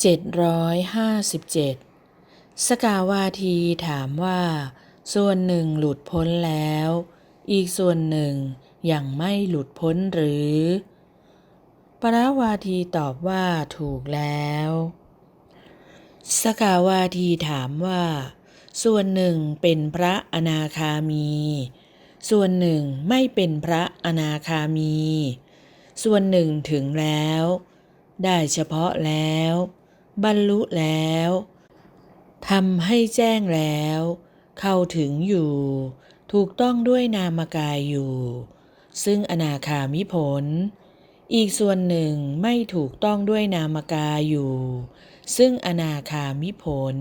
757 สกาวาทีถามว่า ส่วนหนึ่งหลุดพ้นแล้ว อีกส่วนหนึ่งยังไม่หลุดพ้นหรือ ปราวาทีตอบว่าถูกแล้ว สกาวาทีถามว่า ส่วนหนึ่งเป็นพระอนาคามี ส่วนหนึ่งไม่เป็นพระอนาคามี ส่วนหนึ่งถึงแล้วได้เฉพาะแล้ว บรรลุแล้วทำให้แจ้งแล้ว เข้าถึงอยู่ ถูกต้องด้วยนามกายอยู่ ซึ่งอนาคามิผล อีกส่วนหนึ่งไม่ถูกต้องด้วยนามกายอยู่ ซึ่งอนาคามิผล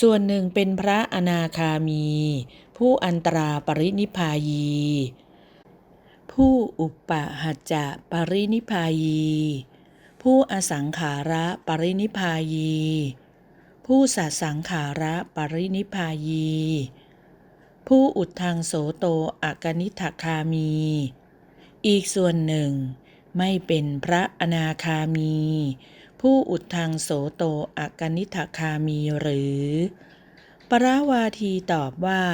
ส่วนหนึ่งเป็นพระอนาคามี ผู้อันตราปรินิพพายี ผู้อุปปหัจจะปรินิพพายี ผู้อสังขาระปรินิพพายี ผู้สัสังขาระปรินิพพายี ผู้อุดทางโสโตอกนิทคามี อีกส่วนหนึ่ง ไม่เป็นพระอนาคามี ผู้อุดทางโสโตอกนิทคามีหรือ ปราวาทีตอบว่า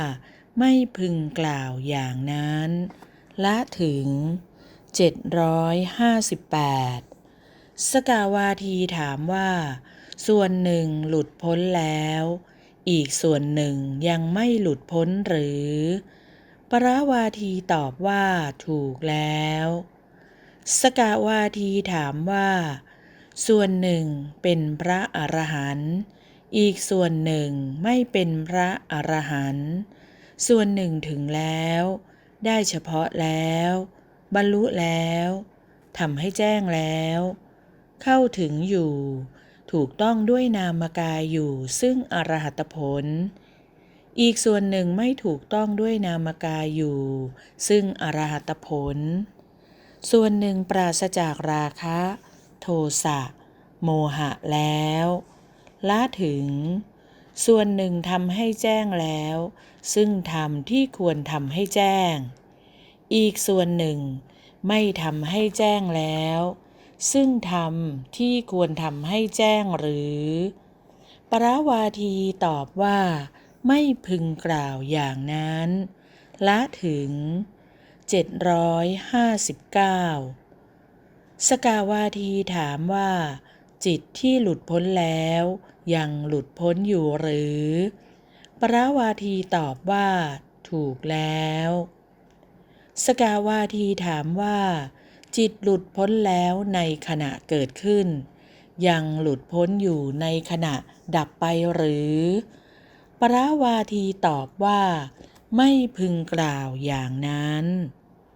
ไม่พึงกล่าวอย่างนั้น ละถึง 758 สกาวาทีถามว่า ส่วนหนึ่งหลุดพ้นแล้ว อีกส่วนหนึ่งยังไม่หลุดพ้นหรือ ปราวาทีตอบว่าถูกแล้ว สกาวาทีถามว่า ส่วนหนึ่งเป็นพระอรหันต์อีกส่วนหนึ่งไม่เป็นพระอรหันต์ส่วนหนึ่งถึงแล้ว ได้เฉพาะแล้ว บรรลุแล้วทำให้แจ้งแล้ว เข้าถึงอยู่ ถูกต้องด้วยนามกายอยู่ ซึ่งอรหัตผล อีกส่วนหนึ่งไม่ถูกต้องด้วยนามกายอยู่ ซึ่งอรหัตผล ส่วนหนึ่งปราศจากราคะ โทสะ โมหะแล้วละถึง ส่วนหนึ่งทำให้แจ้งแล้ว ซึ่งธรรมที่ควรทำให้แจ้ง อีกส่วนหนึ่งไม่ทำให้แจ้งแล้ว ซึ่งธรรมที่ควรทำให้แจ้งหรือ ปราวาทีตอบว่า ไม่พึงกล่าวอย่างนั้น ละถึง 759 สกาวาทีถามว่า จิตที่หลุดพ้นแล้ว ยังหลุดพ้นอยู่หรือ ปราวาทีตอบว่า ถูกแล้ว สกาวาทีถามว่า จิตหลุดพ้นแล้วในขณะเกิดขึ้น ยังหลุดพ้นอยู่ในขณะดับไปหรือ ปราวาทีตอบว่า ไม่พึงกล่าวอย่างนั้น